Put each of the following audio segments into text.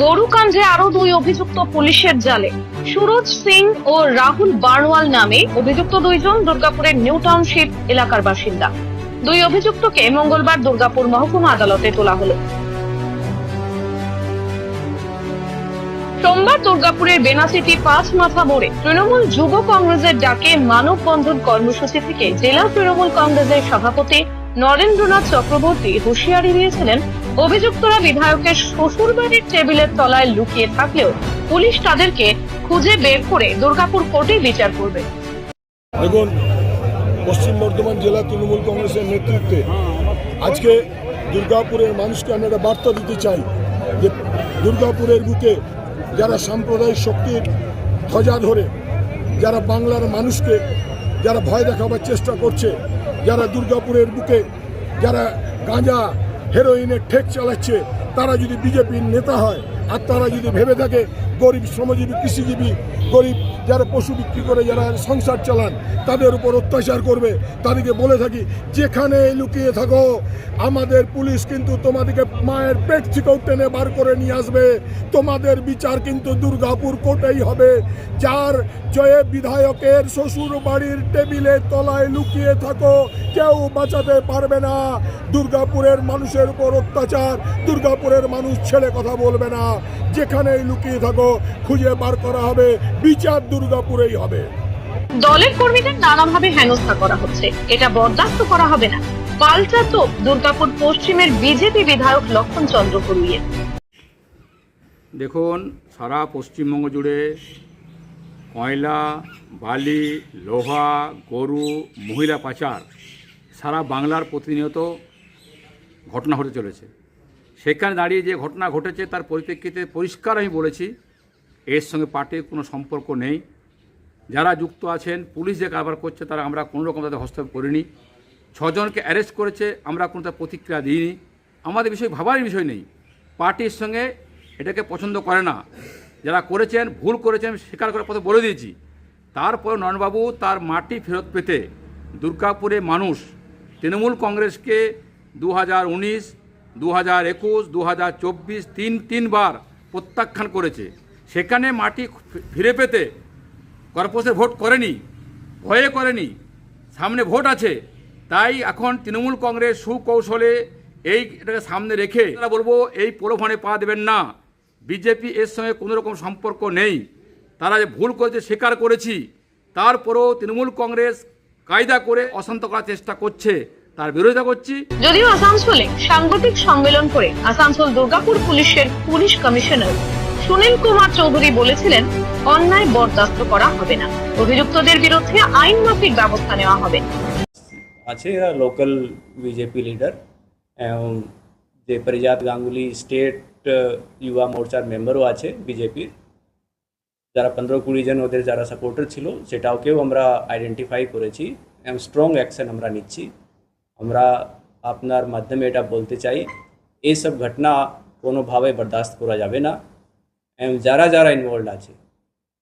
গরু কাণ্ডে আরও দুই অভিযুক্ত পুলিশের জালে। সুরজ সিং ও রাহুল বারওয়াল নামে অভিযুক্ত দুইজন দুর্গাপুরের নিউ টাউনশিপ এলাকার বাসিন্দা। দুই অভিযুক্তকে মঙ্গলবার দুর্গাপুর মহকুমা আদালতে তোলা হলো। সোমবার দুর্গাপুরের বেনাসিটি পাঁচ মাথা মোড়ে তৃণমূল যুব কংগ্রেসের ডাকে মানববন্ধন কর্মসূচি থেকে জেলা তৃণমূল কংগ্রেসের সভাপতি নরেন্দ্রনাথ চক্রবর্তী হুঁশিয়ারি দিয়েছিলেন অভিযুক্তরা বিধায়কের শ্বশুরবাড়ির টেবিলের তলায় লুকিয়ে থাকলেও পুলিশ তাদেরকে খুঁজে বের করে দুর্গাপুর কোর্টে বিচার করবে। দেখুন, পশ্চিম বর্ধমান জেলা তৃণমূল কংগ্রেসের নেতৃত্বে আজকে দুর্গাপুরের মানুষকে আমি একটা বার্তা দিতে চাই যে দুর্গাপুরের বুকে যারা সাম্প্রদায়িক শক্তির ধ্বজা ধরে, যারা বাংলার মানুষকে যারা ভয় দেখাবার চেষ্টা করছে, যারা দুর্গাপুরের বুকে যারা গাঁজা হেরোইনের ঠেক চালাচ্ছে, তারা যদি বিজেপির নেতা হয়, আর তারা যদি ভেবে থাকে গরিব শ্রমজীবী, কৃষিজীবী গরিব যারা পশু বিক্রি করে, যারা সংসার চালান, তাদের উপর অত্যাচার করবে। তাদেরকে বলে থাকি, যেখানে লুকিয়ে থাকো, আমাদের পুলিশ কিন্তু তোমাদেরকে মায়ের পেট থেকেও টেনে বার করে নিয়ে আসবে। তোমাদের বিচার কিন্তু দুর্গাপুর কোর্টেই হবে। যার জয়ে বিধায়কের শ্বশুর বাড়ির টেবিলে তলায় লুকিয়ে থাকো, কেউ বাঁচাতে পারবে না। দুর্গাপুরের মানুষের উপর অত্যাচার, দুর্গাপুরের মানুষ ছেড়ে কথা বলবে না। যেখানেই লুকিয়ে থাকো, খুঁজে বার করা হবে। বিচার দুর্গাপুরেই হবে। দলের কর্মীদের নানাভাবে হেনস্থা করা হচ্ছে। এটা বরদাস্ত করা হবে না। পাল্টা তো দুর্গাপুর পশ্চিমের বিজেপি বিধায়ক লক্ষণ চন্দ্র কুরুইয়ের দেখুন সারা পশ্চিমবঙ্গ জুড়ে কয়লা বালি লোহা গরু মহিলা পাচার সারা বাংলার প্রতিনিয়ত ঘটনা হতে চলেছে। সেখানে দাঁড়িয়ে যে ঘটনা ঘটেছে তার পরিপ্রেক্ষিতে পরিষ্কার আমি বলেছি এর সঙ্গে পার্টির কোনো সম্পর্ক নেই। যারা যুক্ত আছেন, পুলিশ যে কারবার করছে, তারা আমরা কোনো রকম তাদের হস্তক্ষেপ করিনি। ছজনকে অ্যারেস্ট করেছে, আমরা কোনো তার প্রতিক্রিয়া দিইনি। আমাদের বিষয়, ভাবার বিষয় নেই। পার্টির সঙ্গে এটাকে পছন্দ করে না। যারা করেছেন, ভুল করেছেন স্বীকার করার কথা বলে দিয়েছি। তারপর নয়নবাবু তার মাটি ফেরত পেতে দুর্গাপুরে মানুষ, তৃণমূল কংগ্রেসকে দু হাজার উনিশ দু হাজার একুশ দু হাজার চব্বিশ তিন তিনবার প্রত্যাখ্যান করেছে। সেখানে মাটি ফিরে পেতে কর্পোরেশন ভোট করেনি, ভয়ে করেনি, সামনে ভোট আছে। তাই এখন তৃণমূল কংগ্রেস সুকৌশলে এই এটাকে সামনে রেখে তারা বলব, এই প্রলোভনে পা দেবেন না। বিজেপি এর সঙ্গে কোনো রকম সম্পর্ক নেই। তারা যে ভুল করেছে, স্বীকার করেছি। তারপরেও তৃণমূল কংগ্রেস কায়দা করে অশান্ত করার চেষ্টা করছে। তার বিরোধিতা করছি। যদিও আসানসোলে সাংবাদিক সম্মেলন করে আসানসোল দুর্গাপুর পুলিশের পুলিশ কমিশনার সুনীল কুমার চৌধুরী বলেছিলেন, অন্যায় বরদাস্ত করা হবে না। অভিযুক্তদের বিরুদ্ধে আইন মাফিক ব্যবস্থা নেওয়া হবে। আছে লোকাল বিজেপি লিডার যে পরিজাত গাঙ্গুলি স্টেট যুবা মোর্চার মেম্বারও আছে বিজেপির যারা পনেরো কুড়ি জন ওদের যারা সাপোর্টার ছিল, সেটাকেও আমরা আইডেন্টিফাই করেছি এবং স্ট্রং অ্যাকশন আমরা নিচ্ছি। আমরা আপনার মাধ্যমে এটা বলতে চাই এইসব ঘটনা কোনোভাবে বরদাস্ত করা যাবে না। যারা যারা ইনভলভ আছে,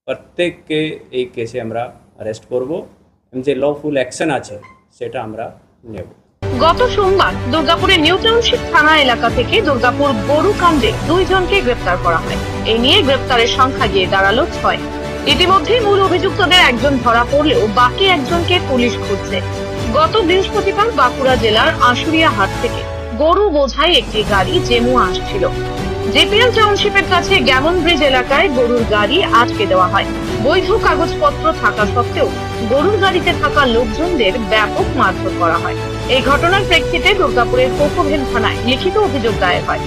প্রত্যেককে এই কেসে আমরা অ্যারেস্ট করব যে লফুল অ্যাকশন আছে, সেটা আমরা নেব। গত সোমবার দুর্গাপুরের নিউ টাউনশিপ থানা এলাকা থেকে দুর্গাপুর গরু কাণ্ডে দুইজনকে গ্রেপ্তার করা হয়। এই নিয়ে গ্রেপ্তারের সংখ্যা গিয়ে দাঁড়াল ছয়। ইতিমধ্যে মূল অভিযুক্তদের একজন ধরা পড়লেও বাকি একজনকে পুলিশ খুঁজছে। গত বৃহস্পতিবার বাঁকুড়া জেলার আশুরিয়া হাট থেকে গরু বোঝাই একটি গাড়ি জেমুয়া আসছিল। জেপিএল টাউনশিপের কাছে গ্যামন ব্রিজ এলাকায় গরুর গাড়ি আটকে দেওয়া হয়। বৈধ কাগজপত্র থাকা সত্ত্বেও গরুর গাড়িতে থাকা লোকজনদের ব্যাপক মারধর করা হয়। এই ঘটনার প্রেক্ষিতে দুর্গাপুরের কোকোভেন থানায় লিখিত অভিযোগ দায়ের হয়।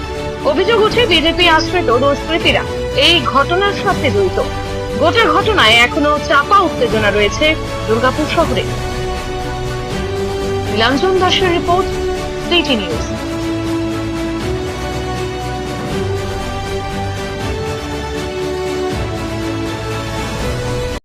অভিযোগ উঠে বিজেপি আশ্রিত দুষ্কৃতীরা এই ঘটনার সাথে জড়িত। গোটা ঘটনায় এখনও চাপা উত্তেজনা রয়েছে দুর্গাপুর শহরে। নীলাঞ্জন দাসের রিপোর্ট সিটি নিউজ।